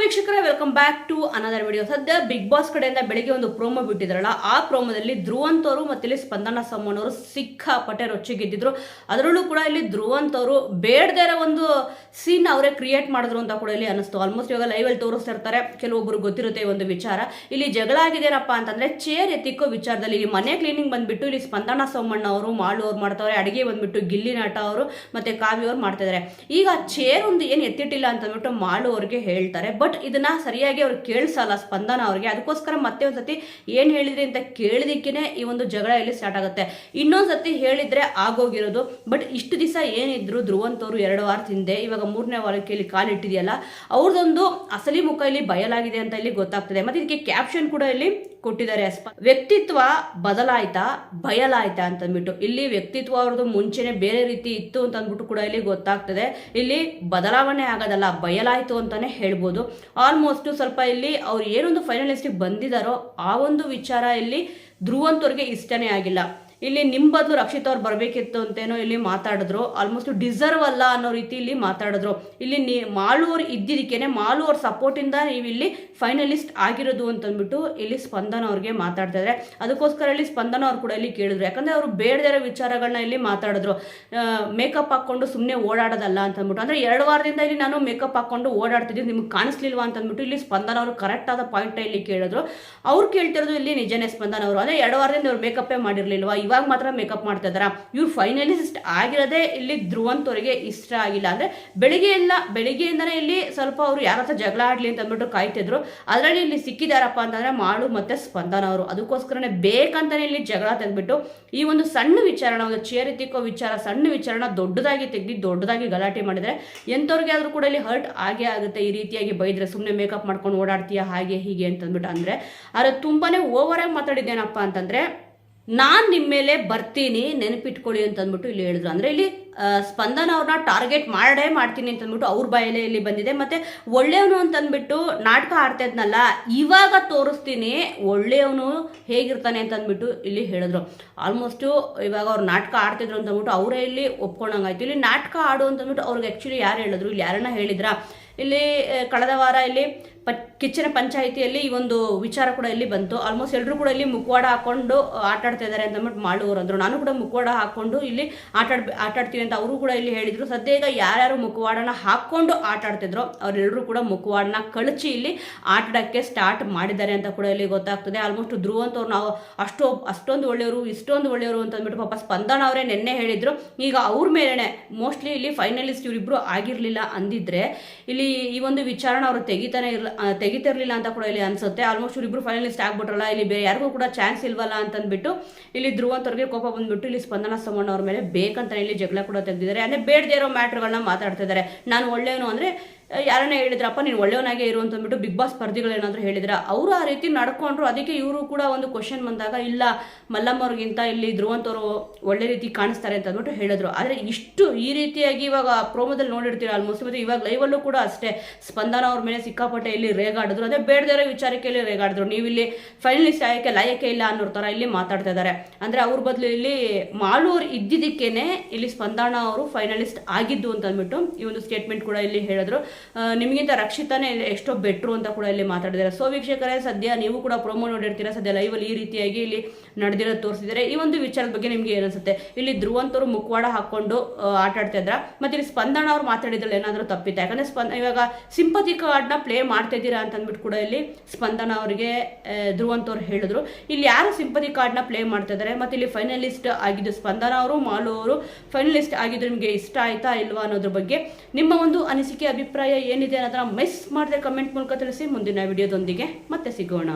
ವೀಕ್ಷಕರೇ welcome back to another video ಸದ್ಯ Bigg Boss ಕಡೆಯಿಂದ ಬೆಳಿಗ್ಗೆ ಒಂದು ಪ್ರೋಮೋ ಬಿಟ್ಟಿದ್ರಲ್ಲ, ಆ ಪ್ರೋಮೋದಲ್ಲಿ ಧ್ರುವಂತ್ ಅವರು ಮತ್ತೆ ಇಲ್ಲಿ ಸ್ಪಂದನ ಸಮ್ಮನವರು ಸಿಕ್ಕಾಪಟ್ಟೆ ರೊಚ್ಚಿ ಗೆದ್ದಿದ್ರು. ಅದರಲ್ಲೂ ಕೂಡ ಇಲ್ಲಿ ಧ್ರುವಂತ್ ಅವರು ಬೇಡದೇ ಇರೋ ಒಂದು ಸೀನ್ ಅವರೇ ಕ್ರಿಯೇಟ್ ಮಾಡಿದ್ರು ಅಂತ ಕೂಡ ಇಲ್ಲಿ ಅನಿಸ್ತು ಆಲ್ಮೋಸ್ಟ್ ಇವಾಗ ಲೈವಲ್ಲಿ ತೋರಿಸ್ತಾ ಇರ್ತಾರೆ. ಕೆಲವೊಬ್ಬರು ಗೊತ್ತಿರುತ್ತೆ ಒಂದು ವಿಚಾರ. ಇಲ್ಲಿ ಜಗಳ ಆಗಿದೇನಪ್ಪ ಅಂತಂದ್ರೆ ಚೇರ್ ಎತ್ತಿಕ್ಕೋ ವಿಚಾರದಲ್ಲಿ ಇಲ್ಲಿ ಮನೆ ಕ್ಲೀನಿಂಗ್ ಬಂದ್ಬಿಟ್ಟು ಇಲ್ಲಿ ಸ್ಪಂದನ ಸೋಮಣ್ಣ ಅವರು, ಮಾಳು ಅವ್ರು ಮಾಡ್ತಾವ್ರೆ, ಅಡಿಗೆ ಬಂದ್ಬಿಟ್ಟು ಗಿಲ್ಲಿ ನಾಟ ಅವರು ಮತ್ತೆ ಕಾವ್ಯ ಅವ್ರು ಮಾಡ್ತಾ ಇದಾರೆ ಈಗ ಚೇರ್ ಒಂದು ಏನು ಎತ್ತಿಟ್ಟಿಲ್ಲ ಅಂತ ಅಂದ್ಬಿಟ್ಟು ಮಾಳು ಅವ್ರಿಗೆ ಹೇಳ್ತಾರೆ. ಬಟ್ ಇದನ್ನ ಸರಿಯಾಗಿ ಅವ್ರು ಕೇಳಿಸಲ್ಲ ಸ್ಪಂದನ ಅವ್ರಿಗೆ. ಅದಕ್ಕೋಸ್ಕರ ಮತ್ತೆ ಒಂದ್ಸತಿ ಏನ್ ಹೇಳಿದ್ರಿ ಅಂತ ಕೇಳಿದಕ್ಕೆ ಈ ಒಂದು ಜಗಳ ಇಲ್ಲಿ ಸ್ಟಾರ್ಟ್ ಆಗುತ್ತೆ. ಇನ್ನೊಂದ್ಸತಿ ಹೇಳಿದ್ರೆ ಆಗೋಗಿರೋದು. ಬಟ್ ಇಷ್ಟು ದಿವಸ ಏನಿದ್ರು ಧ್ರುವಂತವ್ರು ಎರಡು ವಾರ ಹಿಂದೆ ಇವಾಗ ಮೂರನೇ ವಾರಕ್ಕೆ ಇಲ್ಲಿ ಕಾಲಿಟ್ಟಿದೆಯಲ್ಲ ಅವ್ರದ್ದೊಂದು ಅಸಲಿ ಮುಖ ಇಲ್ಲಿ ಬಯಲಾಗಿದೆ ಅಂತ ಇಲ್ಲಿ ಗೊತ್ತಾಗ್ತದೆ. ಮತ್ತೆ ಇದಕ್ಕೆ ಕ್ಯಾಪ್ಷನ್ ಕೂಡ ಇಲ್ಲಿ ಕೊಟ್ಟಿದ್ದಾರೆ ವ್ಯಕ್ತಿತ್ವ ಬದಲಾಯ್ತಾ, ಬಯಲಾಯ್ತಾ ಅಂತ ಅಂದ್ಬಿಟ್ಟು, ಇಲ್ಲಿ ವ್ಯಕ್ತಿತ್ವ ಅವ್ರದ್ದು ಮುಂಚೆನೆ ಬೇರೆ ರೀತಿ ಇತ್ತು ಅಂತ ಅಂದ್ಬಿಟ್ಟು ಕೂಡ ಇಲ್ಲಿ ಗೊತ್ತಾಗ್ತದೆ. ಇಲ್ಲಿ ಬದಲಾವಣೆ ಆಗೋದಲ್ಲ, ಬಯಲಾಯ್ತು ಅಂತಾನೆ ಹೇಳ್ಬೋದು. ಆಲ್ಮೋಸ್ಟ್ ಸ್ವಲ್ಪ ಇಲ್ಲಿ ಅವ್ರು ಏನೊಂದು ಫೈನಲಿಸ್ಟಿಗೆ ಬಂದಿದಾರೋ, ಆ ಒಂದು ವಿಚಾರ ಇಲ್ಲಿ ಧ್ರುವಂತವ್ರಿಗೆ ಇಷ್ಟನೇ ಆಗಿಲ್ಲ. ಇಲ್ಲಿ ನಿಮ್ಮ ಬದಲು ರಕ್ಷಿತ್ ಅವ್ರು ಬರಬೇಕಿತ್ತು ಅಂತೇನೋ ಇಲ್ಲಿ ಮಾತಾಡಿದ್ರು. ಆಲ್ಮೋಸ್ಟ್ ಡಿಸರ್ವ್ ಅಲ್ಲ ಅನ್ನೋ ರೀತಿ ಇಲ್ಲಿ ಮಾತಾಡಿದ್ರು. ಇಲ್ಲಿ ನೀ ಅವ್ರು ಇದ್ದಿದ್ದಕ್ಕೇನೆ ಮಾಲು ಅವ್ರ ಸಪೋರ್ಟಿಂದ ನೀವು ಇಲ್ಲಿ ಫೈನಲಿಸ್ಟ್ ಆಗಿರೋದು ಅಂತಂದ್ಬಿಟ್ಟು ಇಲ್ಲಿ ಸ್ಪಂದನ ಅವ್ರಿಗೆ ಮಾತಾಡ್ತಾ ಇದ್ರೆ. ಅದಕ್ಕೋಸ್ಕರ ಇಲ್ಲಿ ಸ್ಪಂದನ ಅವ್ರು ಕೂಡ ಇಲ್ಲಿ ಕೇಳಿದ್ರು. ಯಾಕಂದ್ರೆ ಅವರು ಬೇಡದೇ ಇರೋ ವಿಚಾರಗಳನ್ನ ಇಲ್ಲಿ ಮಾತಾಡಿದ್ರು. ಮೇಕಪ್ ಹಾಕೊಂಡು ಸುಮ್ಮನೆ ಓಡಾಡೋದಲ್ಲ ಅಂತಂದ್ಬಿಟ್ಟು. ಅಂದ್ರೆ ಎರಡು ವಾರದಿಂದ ಇಲ್ಲಿ ನಾನು ಮೇಕಪ್ ಹಾಕೊಂಡು ಓಡಾಡ್ತಿದ್ದೀನಿ, ನಿಮ್ಗೆ ಕಾಣಿಸ್ಲಿಲ್ವಾ ಅಂತಂದ್ಬಿಟ್ಟು ಇಲ್ಲಿ ಸ್ಪಂದನ ಅವರು ಕರೆಕ್ಟ್ ಆದ ಪಾಯಿಂಟ್ ಇಲ್ಲಿ ಕೇಳಿದ್ರು. ಅವ್ರು ಕೇಳ್ತಿರೋದು ಇಲ್ಲಿ ನಿಜನೇ ಸ್ಪಂದನ ಅವರು. ಅಂದ್ರೆ ಎರಡು ವಾರದಿಂದ ಅವ್ರು ಮೇಕಪ್ಪೇ ಮಾಡಿರ್ಲಿಲ್ವಾ? ಇವಾಗ ಮಾತ್ರ ಮೇಕಪ್ ಮಾಡ್ತಾ ಇದಾರ ಇವ್ರು ಫೈನಲಿಸ್ಟ್ ಆಗಿರೋದೇ ಇಲ್ಲಿ ಧ್ರುವಂತವರಿಗೆ ಇಷ್ಟ ಆಗಿಲ್ಲ. ಅಂದ್ರೆ ಬೆಳಿಗ್ಗೆ ಎಲ್ಲ ಬೆಳಿಗ್ಗೆಯಿಂದನೇ ಇಲ್ಲಿ ಸ್ವಲ್ಪ ಅವರು ಯಾರ ಹತ್ರ ಜಗಳ ಆಡ್ಲಿ ಅಂತ ಅಂದ್ಬಿಟ್ಟು ಕಾಯ್ತಿದ್ರು ಅದರಲ್ಲಿ ಇಲ್ಲಿ ಸಿಕ್ಕಿದಾರಪ್ಪ ಅಂತಂದ್ರೆ ಮಾಡು ಮತ್ತೆ ಸ್ಪಂದನ ಅವರು. ಅದಕ್ಕೋಸ್ಕರನೇ ಬೇಕಂತಾನೆ ಇಲ್ಲಿ ಜಗಳ ತೆಗೆದ್ಬಿಟ್ಟು ಈ ಒಂದು ಸಣ್ಣ ವಿಚಾರಣ ಒಂದು ಚೇರಿತಿಕ್ಕೋ ವಿಚಾರ, ಸಣ್ಣ ವಿಚಾರಣ ದೊಡ್ಡದಾಗಿ ತೆಗ್ದು ದೊಡ್ಡದಾಗಿ ಗಲಾಟೆ ಮಾಡಿದ್ರೆ ಎಂಥವ್ರಿಗೆ ಆದ್ರೂ ಕೂಡ ಇಲ್ಲಿ ಹರ್ಟ್ ಆಗೇ ಆಗುತ್ತೆ. ಈ ರೀತಿಯಾಗಿ ಬೈದ್ರೆ ಸುಮ್ಮನೆ ಮೇಕಪ್ ಮಾಡ್ಕೊಂಡು ಓಡಾಡ್ತೀಯ, ಹಾಗೆ ಹೀಗೆ ಅಂತಂದ್ಬಿಟ್ಟು. ಅಂದ್ರೆ, ಆದರೆ ತುಂಬಾನೇ ಓವರಾಗಿ ಮಾತಾಡಿದ್ದೇನಪ್ಪ ಅಂತಂದ್ರೆ ನಾನ್ ನಿಮ್ಮ ಮೇಲೆ ಬರ್ತೀನಿ ನೆನಪಿಟ್ಕೊಳ್ಳಿ ಅಂತ ಅಂದ್ಬಿಟ್ಟು ಇಲ್ಲಿ ಹೇಳಿದ್ರು. ಅಂದ್ರೆ ಇಲ್ಲಿ ಸ್ಪಂದನ ಅವ್ರನ್ನ ಟಾರ್ಗೆಟ್ ಮಾಡೇ ಮಾಡ್ತೀನಿ ಅಂತಂದ್ಬಿಟ್ಟು ಅವ್ರ ಬಾಯಲ್ಲೇ ಇಲ್ಲಿ ಬಂದಿದೆ. ಮತ್ತೆ ಒಳ್ಳೆಯವನು ಅಂತಂದ್ಬಿಟ್ಟು ನಾಟಕ ಆಡ್ತಾ ಇವಾಗ ತೋರಿಸ್ತೀನಿ ಒಳ್ಳೆಯವನು ಹೇಗಿರ್ತಾನೆ ಅಂತಂದ್ಬಿಟ್ಟು ಇಲ್ಲಿ ಹೇಳಿದ್ರು. ಆಲ್ಮೋಸ್ಟು ಇವಾಗ ಅವ್ರು ನಾಟಕ ಆಡ್ತಿದ್ರು ಅಂತಂದ್ಬಿಟ್ಟು ಅವರೇ ಇಲ್ಲಿ ಒಪ್ಕೊಂಡಂಗಾಯ್ತು. ಇಲ್ಲಿ ನಾಟಕ ಆಡು ಅಂತಂದ್ಬಿಟ್ಟು ಅವ್ರಿಗೆ ಆ್ಯಕ್ಚುಲಿ ಯಾರು ಹೇಳಿದ್ರು? ಇಲ್ಲಿ ಯಾರನ್ನ ಹೇಳಿದ್ರ? ಇಲ್ಲಿ ಕಳೆದ ವಾರ ಇಲ್ಲಿ ಪ, ಕಿಚ್ಚನ ಪಂಚಾಯಿತಿಯಲ್ಲಿ ಈ ಒಂದು ವಿಚಾರ ಕೂಡ ಇಲ್ಲಿ ಬಂತು. ಆಲ್ಮೋಸ್ಟ್ ಎಲ್ಲರೂ ಕೂಡ ಇಲ್ಲಿ ಮುಖವಾಡ ಹಾಕೊಂಡು ಆಟಾಡ್ತಾ ಇದ್ದಾರೆ ಅಂತಂದ್ಬಿಟ್ಟು ಮಾಡುವವರು ಅಂದ್ರು. ನಾನು ಕೂಡ ಮುಖವಾಡ ಹಾಕೊಂಡು ಇಲ್ಲಿ ಆಟ ಆಡ್ ಅಂತ ಅವರು ಕೂಡ ಇಲ್ಲಿ ಹೇಳಿದ್ರು. ಸದ್ಯ ಯಾರ್ಯಾರು ಮುಖವಾಡನ ಹಾಕೊಂಡು ಆಟ ಆಡ್ತಿದ್ರು ಅವರೆಲ್ಲರೂ ಕೂಡ ಮುಖವಾಡನ ಕಳಚಿ ಇಲ್ಲಿ ಆಟಾಡೋಕ್ಕೆ ಸ್ಟಾರ್ಟ್ ಮಾಡಿದ್ದಾರೆ ಅಂತ ಕೂಡ ಇಲ್ಲಿ ಗೊತ್ತಾಗ್ತದೆ. ಆಲ್ಮೋಸ್ಟ್ ಧ್ರುವ ಅಂತವ್ರು ನಾವು ಅಷ್ಟು, ಅಷ್ಟೊಂದು ಒಳ್ಳೆಯವರು, ಇಷ್ಟೊಂದು ಒಳ್ಳೆಯವರು ಅಂತ ಅಂದ್ಬಿಟ್ಟು ಪಾಪ ಸ್ಪಂದನ ಅವರೇ ನಿನ್ನೆ ಹೇಳಿದ್ರು. ಈಗ ಅವ್ರ ಮೇಲೇ ಮೋಸ್ಟ್ಲಿ ಇಲ್ಲಿ ಫೈನಲಿಸ್ಟ್ ಇವರಿಬ್ರು ಆಗಿರಲಿಲ್ಲ ಅಂದಿದ್ರೆ ಇಲ್ಲಿ ಈ ಒಂದು ವಿಚಾರಣ ಅವರು ತೆಗಿತಾನೆ ಇರಲ್ಲ ತೆಗಿತಿರಲಿಲ್ಲ ತೆಗಿತಿರ್ಲಿಲ್ಲ ಅಂತ ಕೂಡ ಇಲ್ಲಿ ಅನ್ಸುತ್ತೆ. ಆಲ್ಮೋಸ್ಟ್ ಇವರಿಬ್ರು ಫೈನಲಿಸ್ಟ್ ಆಗ್ಬಿಟ್ರಲ್ಲ, ಇಲ್ಲಿ ಬೇರೆ ಯಾರಿಗೂ ಕೂಡ ಚಾನ್ಸ್ ಇಲ್ವಲ್ಲ ಅಂತಂದ್ಬಿಟ್ಟು ಇಲ್ಲಿ ಧ್ರುವಂತವ್ರಿಗೆ ಕೋಪ ಬಂದ್ಬಿಟ್ಟು ಇಲ್ಲಿ ಸ್ಪಂದನ ಸೋಮಣ್ಣ ಅವ್ರ ಮೇಲೆ ಬೇಕಂತಾನೆ ಇಲ್ಲಿ ಜಗಳ ಕೂಡ ತೆಗೆದಿದ್ದಾರೆ. ಅಂದರೆ ಬೇಡದೇ ಇರೋ ಮ್ಯಾಟ್ರ್ಗಳನ್ನ ಮಾತಾಡ್ತಾ ಇದ್ದಾರೆ ನಾನು ಒಳ್ಳೆಯವನು ಅಂದ್ರೆ ಯಾರನ್ನ ಹೇಳಿದ್ರಪ್ಪ, ನೀನು ಒಳ್ಳೆಯವನಾಗೆ ಇರು ಅಂತ ಅಂದ್ಬಿಟ್ಟು ಬಿಗ್ ಬಾಸ್ ಸ್ಪರ್ಧಿಗಳು ಏನಾದ್ರು ಹೇಳಿದ್ರ? ಅವರು ಆ ರೀತಿ ನಡ್ಕೊಂಡ್ರು, ಅದಕ್ಕೆ ಇವರು ಕೂಡ ಒಂದು ಕ್ವಶನ್ ಬಂದಾಗ, ಇಲ್ಲ, ಮಲ್ಲಮ್ಮ ಅವ್ರಿಗಿಂತ ಇಲ್ಲಿ ಧ್ರುವಂತವರು ಒಳ್ಳೆ ರೀತಿ ಕಾಣಿಸ್ತಾರೆ ಅಂತ ಅಂದ್ಬಿಟ್ಟು ಹೇಳಿದ್ರು. ಆದರೆ ಇಷ್ಟು ಈ ರೀತಿಯಾಗಿ ಇವಾಗ ಪ್ರೋಮೋದಲ್ಲಿ ನೋಡಿರ್ತೀರ ಆಲ್ಮೋಸ್ಟ್ ಮತ್ತೆ ಇವಾಗ ಲೈವಲ್ಲೂ ಕೂಡ ಅಷ್ಟೇ. ಸ್ಪಂದನ ಅವ್ರ ಮೇಲೆ ಸಿಕ್ಕಾಪಟ್ಟೆ ಇಲ್ಲಿ ರೇಗಾಡಿದ್ರು. ಅದೇ ಬೇಡದೇ ವಿಚಾರಕ್ಕೆ ಇಲ್ಲಿ ರೇಗಾಡಿದ್ರು. ನೀವು ಇಲ್ಲಿ ಫೈನಲಿಸ್ಟ್ ಆಗೋಕ್ಕೆ ಲಾಯಕ್ಕೆ ಇಲ್ಲ ಅನ್ನೋ ಥರ ಇಲ್ಲಿ ಮಾತಾಡ್ತಾ ಇದ್ದಾರೆ ಅಂದರೆ ಅವ್ರ ಬದಲು ಇಲ್ಲಿ ಮಾಲೂರು ಇದ್ದಿದ್ದಕ್ಕೇನೆ ಇಲ್ಲಿ ಸ್ಪಂದನ ಅವರು ಫೈನಲಿಸ್ಟ್ ಆಗಿದ್ದು ಅಂತ ಅಂದ್ಬಿಟ್ಟು ಈ ಒಂದು ಸ್ಟೇಟ್ಮೆಂಟ್ ಕೂಡ ಇಲ್ಲಿ ಹೇಳಿದ್ರು. ನಿಮಗಿಂತ ರಕ್ಷಿತನೇ ಎಷ್ಟೋ ಬೆಟ್ರು ಅಂತ ಕೂಡ ಇಲ್ಲಿ ಮಾತಾಡಿದ್ದಾರೆ. ಸೊ ವೀಕ್ಷಕರೇ, ಸದ್ಯ ನೀವು ಕೂಡ ಪ್ರೋಮೋ ನೋಡಿರ್ತೀರಾ? ಸದ್ಯ ಲೈವಲ್ಲಿ ಈ ರೀತಿಯಾಗಿ ಇಲ್ಲಿ ನಡೆದಿರೋದು ತೋರಿಸಿದ್ದಾರೆ. ಈ ಒಂದು ವಿಚಾರದ ಬಗ್ಗೆ ನಿಮಗೆ ಏನಿಸುತ್ತೆ ಇಲ್ಲಿ ಧ್ರುವಂತರು ಮುಖವಾಡ ಹಾಕೊಂಡು ಆಟ ಆಡ್ತಾ ಮತ್ತೆ ಇಲ್ಲಿ ಸ್ಪಂದನ ಅವ್ರು ಮಾತಾಡಿದ್ರಲ್ಲಿ ಏನಾದರೂ ತಪ್ಪಿತ್ತು? ಯಾಕಂದ್ರೆ ಸ್ಪಂದ, ಇವಾಗ ಸಿಂಪತಿ ಕಾರ್ಡ್ನ ಪ್ಲೇ ಮಾಡ್ತಾ ಇದ್ದೀರಾ ಅಂತ ಅಂದ್ಬಿಟ್ಟು ಕೂಡ ಇಲ್ಲಿ ಸ್ಪಂದನ ಅವರಿಗೆ ಧ್ರುವಂತ ಅವ್ರು ಹೇಳಿದ್ರು. ಇಲ್ಲಿ ಯಾರು ಸಿಂಪತಿ ಕಾರ್ಡ್ನ ಪ್ಲೇ ಮಾಡ್ತಾ ಇದ್ದಾರೆ? ಮತ್ತೆ ಇಲ್ಲಿ ಫೈನಲಿಸ್ಟ್ ಆಗಿದ್ದು ಸ್ಪಂದನ ಅವರು, ಮಾಲು ಅವರು ಫೈನಲಿಸ್ಟ್ ಆಗಿದ್ದು ನಿಮಗೆ ಇಷ್ಟ ಆಯ್ತಾ ಇಲ್ವಾ ಅನ್ನೋದ್ರ ಬಗ್ಗೆ ನಿಮ್ಮ ಒಂದು ಅನಿಸಿಕೆ ಅಭಿಪ್ರಾಯ ಏನಿದೆ ಅನ್ನೋದನ್ನ ಮಿಸ್ ಮಾಡದೆ ಕಮೆಂಟ್ ಮೂಲಕ ತಿಳಿಸಿ ಮುಂದಿನ ವಿಡಿಯೋದೊಂದಿಗೆ ಮತ್ತೆ ಸಿಗೋಣ.